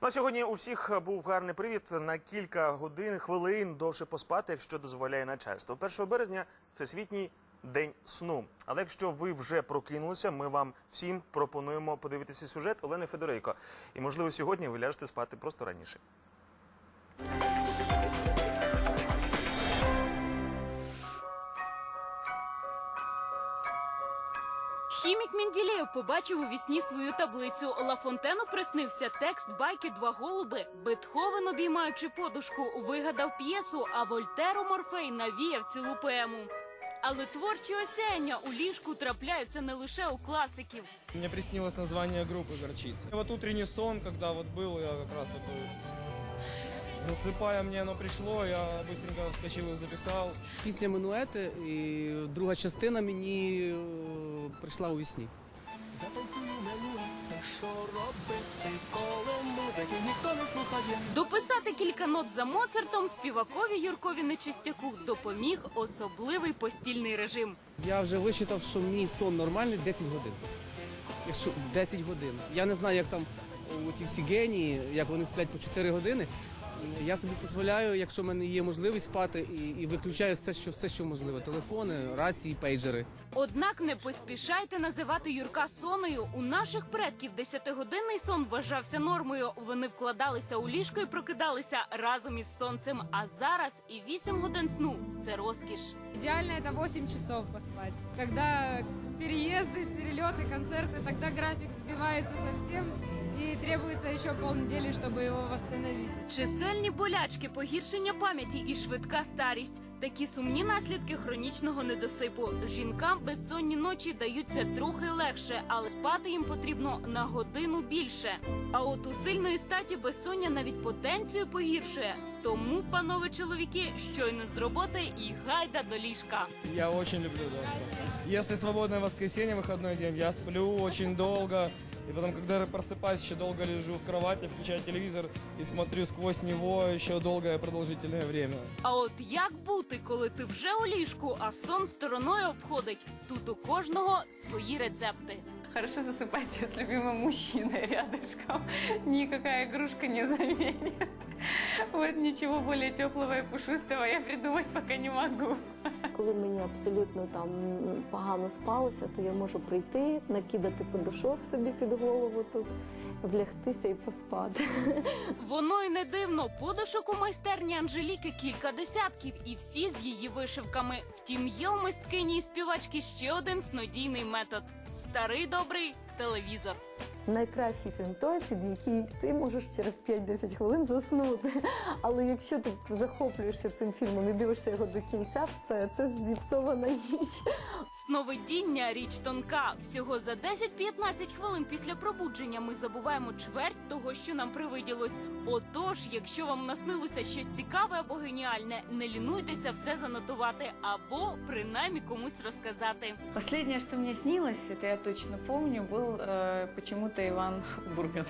На сьогодні у всіх був гарний привід на кілька годин, хвилин довше поспати, якщо дозволяє начальство. 1 березня всесвітній день сну. Але якщо ви вже прокинулися, ми вам всім пропонуємо подивитися сюжет Олени Федорейко. І можливо сьогодні ви ляжете спати просто раніше. Хімік Менділеєв побачив у вісні свою таблицю. Лафонтену приснився текст байки Два голуби. Бетховен, обіймаючи подушку, вигадав п'єсу, а Вольтеро Морфей навіяв цілу поему. Але творчі осяяння у ліжку трапляються не лише у класиків. Мне приснилось название группы «Горчица». Вот утренний сон, когда вот я как раз такой... Засыпая, мне оно пришло, я быстренько вскочил и записал. Пісня Минуети і друга частина мені е, прийшла у вісні. Затанцюю мелуети, що робити, коли музики ніхто не слухає. Дописати кілька нот за Моцартом співакові Юркові Нечистяку допоміг особливий постільний режим. Я вже вичитав, що мій сон нормальний 10 годин. Якщо 10 годин. Я не знаю, як там у ті всі генії, як вони сплять по 4 години. Я собі дозволяю, якщо в мене є можливість спати, і, і виключаю все, що все, що можливо. Телефони, рації, пейджери. Однак не поспішайте називати Юрка соною. У наших предків десятигодинний сон вважався нормою. Вони вкладалися у ліжко і прокидалися разом із сонцем. А зараз і вісім годин сну це розкіш. Идеально это 8 часов поспать. Когда переезды, перелеты, концерты, тогда график сбивается совсем и требуется еще полнедели, чтобы его восстановить. Чисельні болячки, погіршення пам'яті і швидка старість. Такі сумні наслідки хронічного недосипу. Жінкам безсонні ночі даються трохи легше, але спати їм потрібно на годину більше. А от у сильної статі безсоння навіть потенцію погіршує. Тому, панове чоловіки, щойно з роботи і гайда до ліжка. Я очень люблю доску. Если свободное воскресенье, выходной день, я сплю очень долго. И потом, когда я просыпаюсь, еще долго лежу в кровати, включаю телевизор и смотрю сквозь него еще долгое продолжительное время. А от як бути, коли ти вже у ліжку, а сон стороною обходить? Тут у кожного свої рецепти. Хорошо засыпать с любимым мужчиной рядышком. Никакая игрушка не заменит. Вот ничего более теплого и пушистого я придумать пока не могу. Коли мені абсолютно там погано спалося, то я можу прийти, накидати подушок собі під голову тут, влягтися і поспати. Воно й не дивно. Подушок у майстерні Анжеліки кілька десятків, і всі з її вишивками. Втім, є у мисткині і співачки ще один снодійний метод: старий добрий телевізор Найкращий фільм той, під який ти можеш через 5-10 хвилин заснути. Але якщо ти захоплюєшся цим фільмом і дивишся його до кінця, все це зіпсована ніч. Сновидіння річ тонка. Всього за 10-15 хвилин після пробудження ми забуваємо чверть того, що нам привиділось. Отож, якщо вам наснилося щось цікаве або геніальне, не лінуйтеся все занотувати або принаймні комусь розказати. Последнее, что мне снилось, это я точно помню, был э, почему-то Иван Бургант.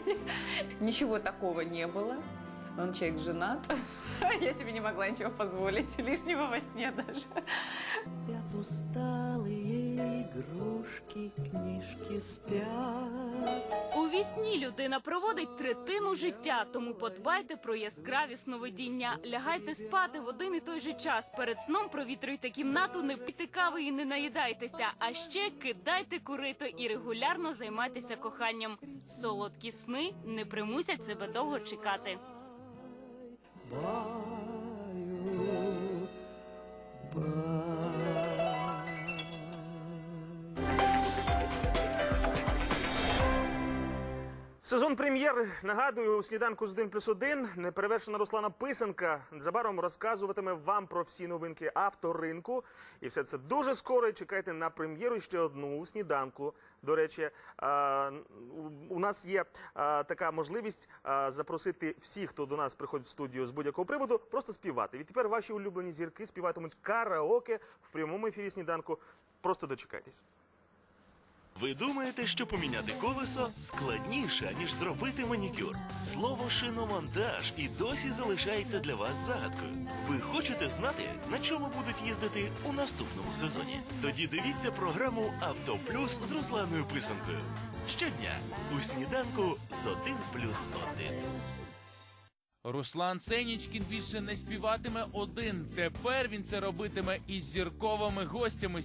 Ничего такого не было. Он человек женат. Я себе не могла ничего позволить, лишнего во сне даже. Спят усталые игрушки, книжки спят. У вісні людина проводить третину життя, тому подбайте про яскраві сновидіння. Лягайте спати в один і той же час. Перед сном провітруйте кімнату, не пийте кави і не наїдайтеся. А ще кидайте курито і регулярно займайтеся коханням. Солодкі сни не примусять себе довго чекати. Баю, Сезон прем'єр нагадую у сніданку з 1 плюс 1 неперевершена Руслана Писанка незабаром розказуватиме вам про всі новинки авторинку. І все це дуже скоро. Чекайте на прем'єру ще одну у сніданку. До речі, у нас є така можливість запросити всіх, хто до нас приходить в студію з будь-якого приводу, просто співати. Відтепер ваші улюблені зірки співатимуть караоке в прямому ефірі сніданку. Просто дочекайтесь. Ви думаєте, що поміняти колесо складніше, ніж зробити манікюр? Слово шиномонтаж і досі залишається для вас загадкою. Ви хочете знати, на чому будуть їздити у наступному сезоні? Тоді дивіться програму Авто Плюс з Русланою Писанкою. Щодня у сніданку з 1 плюс 1. Руслан Сенічкін більше не співатиме один. Тепер він це робитиме із зірковими гостями